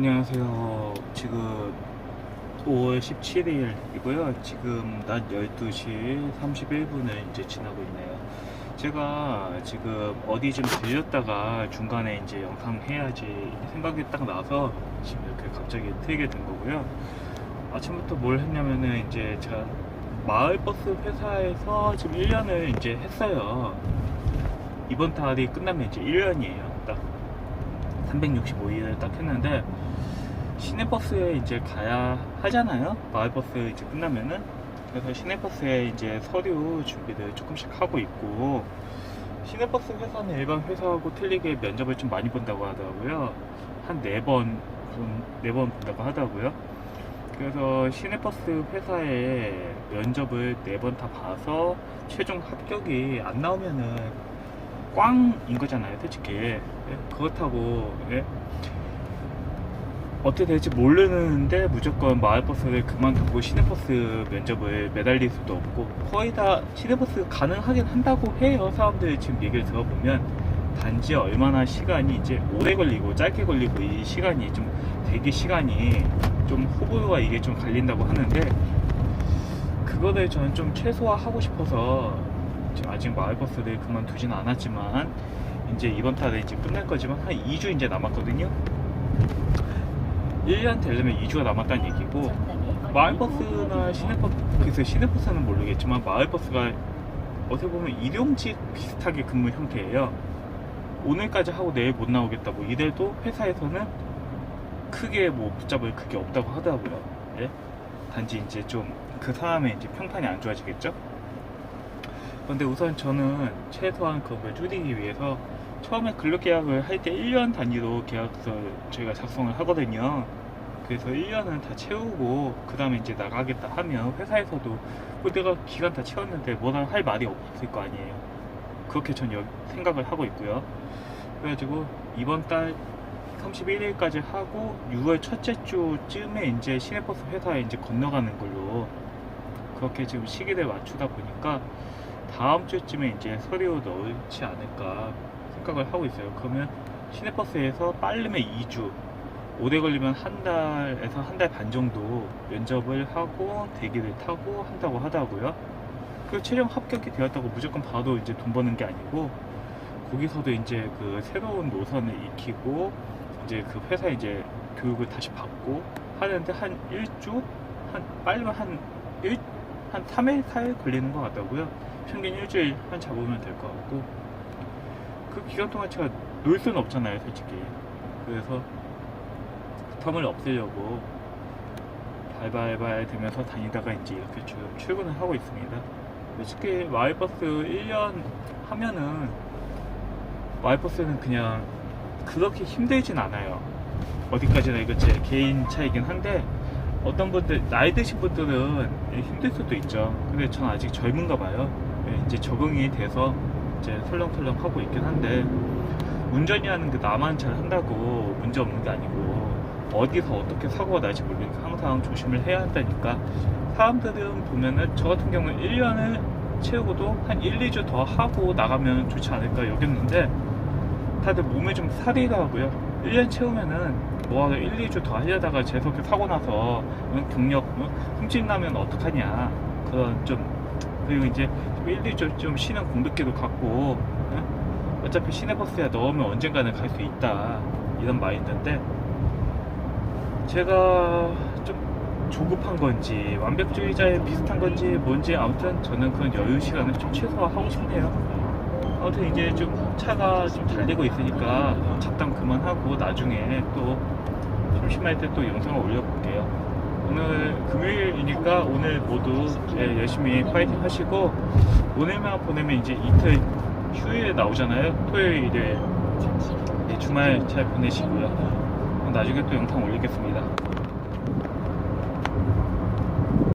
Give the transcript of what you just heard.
안녕하세요. 지금 5월 17일이고요. 지금 낮 12시 31분을 이제 지나고 있네요. 제가 지금 어디 좀 들렸다가 중간에 이제 영상 해야지 생각이 딱 나서 지금 이렇게 갑자기 트이게 된 거고요. 아침부터 뭘 했냐면은 이제 제가 마을버스 회사에서 지금 1년을 이제 했어요. 이번 달이 끝나면 이제 1년이에요. 딱 365일을 딱 했는데 시내버스에 이제 가야 하잖아요. 마을버스 이제 끝나면은 그래서 시내버스에 이제 서류 준비를 조금씩 하고 있고 시내버스 회사는 일반 회사하고 틀리게 면접을 좀 많이 본다고 하더라고요. 한 네 번, 네 번 본다고 하더라고요. 그래서 시내버스 회사에 면접을 네 번 다 봐서 최종 합격이 안 나오면은 꽝인 거잖아요, 솔직히. 예? 그렇다고, 예? 어떻게 될지 모르는데 무조건 마을버스를 그만 두고 시내버스 면접을 매달릴 수도 없고 거의 다 시내버스 가능하긴 한다고 해요 사람들 지금 얘기를 들어보면 단지 얼마나 시간이 이제 오래 걸리고 짧게 걸리고 이 시간이 좀 대기 시간이 좀 호불호가 이게 좀 갈린다고 하는데 그거를 저는 좀 최소화하고 싶어서 아직 마을버스를 그만두진 않았지만 이제 이번 달에 이제 끝날 거지만 한 2주 이제 남았거든요. 1년 되려면 2주가 남았다는 얘기고 마을버스나 시내버스 시내버스는 모르겠지만 마을버스가 어떻게 보면 일용직 비슷하게 근무 형태예요. 오늘까지 하고 내일 못 나오겠다 뭐 이래도 회사에서는 크게 뭐 붙잡을 그게 없다고 하더라고요. 예? 단지 이제 좀 그 사람의 이제 평판이 안 좋아지겠죠? 근데 우선 저는 최소한 그걸 줄이기 위해서 처음에 근로계약을 할 때 1년 단위로 계약서 저희가 작성을 하거든요. 그래서 1년은 다 채우고 그 다음에 이제 나가겠다 하면 회사에서도 뭐 내가 기간 다 채웠는데 뭐라 할 말이 없을 거 아니에요. 그렇게 전 여- 생각을 하고 있고요. 그래가지고 이번 달 31일까지 하고 6월 첫째 주쯤에 이제 시내버스 회사에 이제 건너가는 걸로 그렇게 지금 시기를 맞추다 보니까 다음 주쯤에 이제 서류 넣지 않을까 생각을 하고 있어요. 그러면 시내버스에서 빠르면 2주, 오래 걸리면 한 달에서 한 달 반 정도 면접을 하고 대기를 타고 한다고 하더라고요. 그 최종 합격이 되었다고 무조건 바로 이제 돈 버는 게 아니고 거기서도 이제 그 새로운 노선을 익히고 이제 그 회사 이제 교육을 다시 받고 하는데 한 1주 한 빨리면 한 1, 한 3일 4일 걸리는 것 같다고요. 평균 일주일 한 잡으면 될 것 같고 그 기간 동안 제가 놀 수는 없잖아요, 솔직히. 그래서 그 텀을 없애려고 발발발 되면서 다니다가 이제 이렇게 지금 출근을 하고 있습니다. 솔직히 마을버스 1년 하면은 마을버스는 그냥 그렇게 힘들진 않아요. 어디까지나 이거 제 개인 차이긴 한데 어떤 분들 나이 드신 분들은 힘들 수도 있죠. 근데 전 아직 젊은가 봐요. 예, 이제 적응이 돼서 이제 설렁설렁 하고 있긴 한데 운전이라는 게 나만 잘 한다고 문제 없는 게 아니고 어디서 어떻게 사고가 날지 모르니까 항상 조심을 해야 한다니까 사람들은 보면은 저 같은 경우는 1년을 채우고도 한 1, 2주 더 하고 나가면 좋지 않을까 여겼는데 다들 몸에 좀 살이더라고요 1년 채우면은 뭐하러 1, 2주 더 하려다가 재석에 사고 나서 응, 경력 응? 흠집 나면 어떡하냐 그런 좀 그리고 이제 좀 1, 2주 좀 쉬는 공백기도 갖고 응? 어차피 시내버스에 넣으면 언젠가는 갈 수 있다 이런 마인드인데 제가 좀 조급한 건지 완벽주의자에 비슷한 건지 뭔지 아무튼 저는 그런 여유 시간을 좀 최소화하고 싶네요 아무튼 이제 좀 차가 좀 달리고 있으니까 잡담 그만하고 나중에 또 심심할 때 또 영상을 올려볼게요. 오늘 금요일이니까 오늘 모두 예, 열심히 파이팅 하시고 오늘만 보내면 이제 이틀 휴일에 나오잖아요. 토요일에 예, 주말 잘 보내시고요. 나중에 또 영상 올리겠습니다.